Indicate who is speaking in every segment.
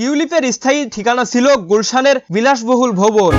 Speaker 1: টিউলিপের স্থায়ী ঠিকানা ছিল গুলশানের বিলাসবহুল ভবন।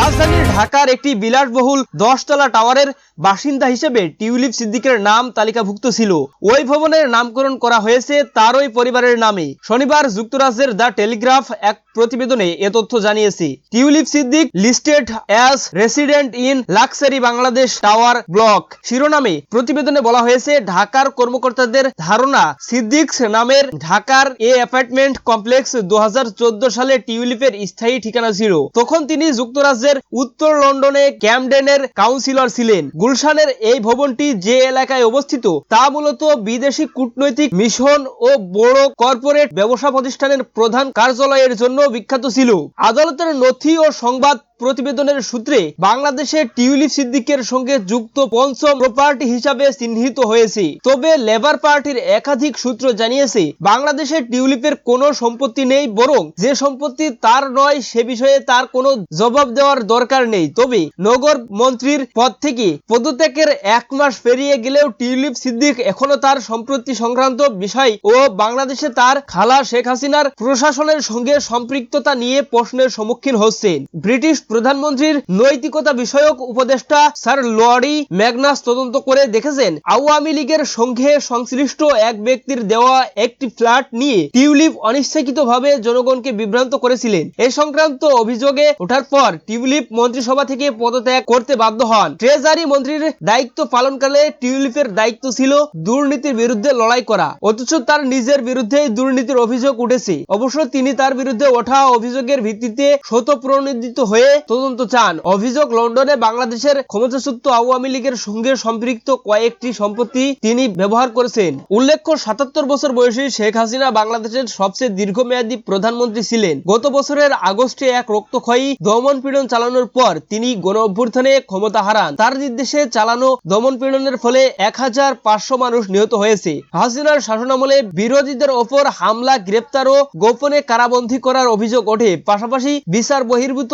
Speaker 1: রাজধানীর ঢাকার একটি বিলাসবহুল দশতলা টাওয়ারের বাসিন্দা হিসেবে টিউলিপ সিদ্দিকের নাম তালিকাভুক্ত ছিল। ওই ভবনের নামকরণ করা হয়েছে তারই পরিবারের নামে। শনিবার যুক্তরাজ্যের দ্য টেলিগ্রাফ এক প্রতিবেদনে এ তথ্য জানিয়েছে। Tulip Siddiq listed as resident in luxury Bangladesh tower block. শিরোনামে প্রতিবেদনে বলা হয়েছে, ঢাকার কর্মকর্তাদের ধারণা সিদ্দিকস নামের ঢাকার এ অ্যাপার্টমেন্ট কমপ্লেক্স দু হাজার চোদ্দ সালে টিউলিপের স্থায়ী ঠিকানা ছিল। তখন তিনি যুক্তরাজ্যের উত্তর লন্ডনে ক্যামডেনের কাউন্সিলর ছিলেন। গুলশানের এই ভবনটি যে এলাকায় অবস্থিত, তা মূলত বিদেশি কূটনৈতিক মিশন ও বড় কর্পোরেট ব্যবসা প্রতিষ্ঠানের প্রধান কার্যালয়ের জন্য বিখ্যাত ছিল। আদালতের নথি ও সংবাদ প্রতিবেদনের সূত্রে বাংলাদেশে টিউলিপ সিদ্দিকের সঙ্গে যুক্ত পঞ্চম প্রপার্টি হিসাবে চিহ্নিত হয়েছে। তবে লেবার পার্টির একাধিক সূত্র জানিয়েছে, বাংলাদেশে টিউলিপের কোনো সম্পত্তি নেই, বরং যে সম্পত্তি তার নয়, সে বিষয়ে তার কোনো জবাব দেওয়ার দরকার নেই। তবে নগর মন্ত্রীর পদ থেকে পদত্যাগের এক মাস পেরিয়ে গেলেও টিউলিপ সিদ্দিক এখনও তার সম্পত্তি সংক্রান্ত বিষয় ও বাংলাদেশে তার খালা শেখ হাসিনার প্রশাসনের সঙ্গে সম্পৃক্ততা নিয়ে প্রশ্নের সম্মুখীন হচ্ছেন। ব্রিটিশ প্রধানমন্ত্রীর নৈতিকতা বিষয়ক উপদেষ্টা স্যার লরি ম্যাগনাস তদন্ত করে দেখেছেন, আওয়ামী লীগের সঙ্গে সংশ্লিষ্ট এক ব্যক্তির দেওয়া একটি ফ্ল্যাট নিয়ে টিউলিপ অনিচ্ছাকৃতভাবে জনগণকে বিভ্রান্ত করেছিলেন। এ সংক্রান্ত অভিযোগে ওঠার পর টিউলিপ মন্ত্রিসভা থেকে পদত্যাগ করতে বাধ্য হন। ট্রেজারি মন্ত্রীর দায়িত্ব পালনকালে টিউলিপের দায়িত্ব ছিল দুর্নীতির বিরুদ্ধে লড়াই করা, অথচ তার নিজের বিরুদ্ধে দুর্নীতির অভিযোগ উঠেছে। অবশ্য তিনি তার বিরুদ্ধে ওঠা অভিযোগের ভিত্তিতে শতপ্রণোদিত হয়ে তদন্ত চান। অভিযোগ, লন্ডনে বাংলাদেশের ক্ষমতাচ্যুত আওয়ামী লীগের সঙ্গে সম্পৃক্ত কয়েকটি সম্পত্তি তিনি ব্যবহার করেছেন। উল্লেখ্য, সাতাত্তর বছর বয়সী শেখ হাসিনা বাংলাদেশের সবচেয়ে দীর্ঘমেয়াদী প্রধানমন্ত্রী ছিলেন। গত বছরের আগস্টে এক রক্তক্ষয়ী দমন পীড়ন চালানোর পর তিনি গণ অভ্যুত্থানে ক্ষমতা হারান। তার নির্দেশে চালানো দমন পীড়নের ফলে এক হাজার পাঁচশো মানুষ নিহত হয়েছে। হাসিনার শাসনামলে বিরোধীদের ওপর হামলা, গ্রেপ্তার ও গোপনে কারাবন্দী করার অভিযোগ ওঠে। পাশাপাশি বিচার বহির্ভূত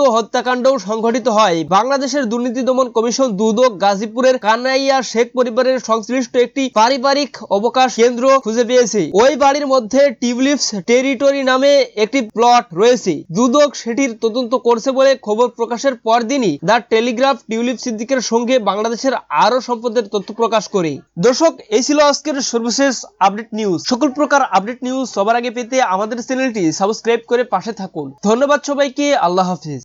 Speaker 1: হত্যাকাণ্ডও সংঘটিত হয়। বাংলাদেশের দুর্নীতি দমন কমিশন দুদক গাজীপুরের কানাইয়া শেখ পরিবারের সংশ্লিষ্ট একটি পারিবারিক অবকাশ কেন্দ্র খুঁজে পেয়েছে। ওই বাড়ির মধ্যে টিউলিপস টেরিটরি নামে একটি প্লট রয়েছে। দুদক সেটির তদন্ত করছে বলে খবর প্রকাশের পরদিনই দ্য টেলিগ্রাফ টিউলিপ সিদ্দিকের সঙ্গে বাংলাদেশের আরও সম্পদের তথ্য প্রকাশ করে। দর্শক, এই ছিল আজকের সর্বশেষ আপডেট নিউজ। সকল প্রকার আপডেট নিউজ সবার আগে পেতে আমাদের চ্যানেলটি সাবস্ক্রাইব করে পাশে থাকুন। ধন্যবাদ সবাইকে, আল্লাহ হাফিজ।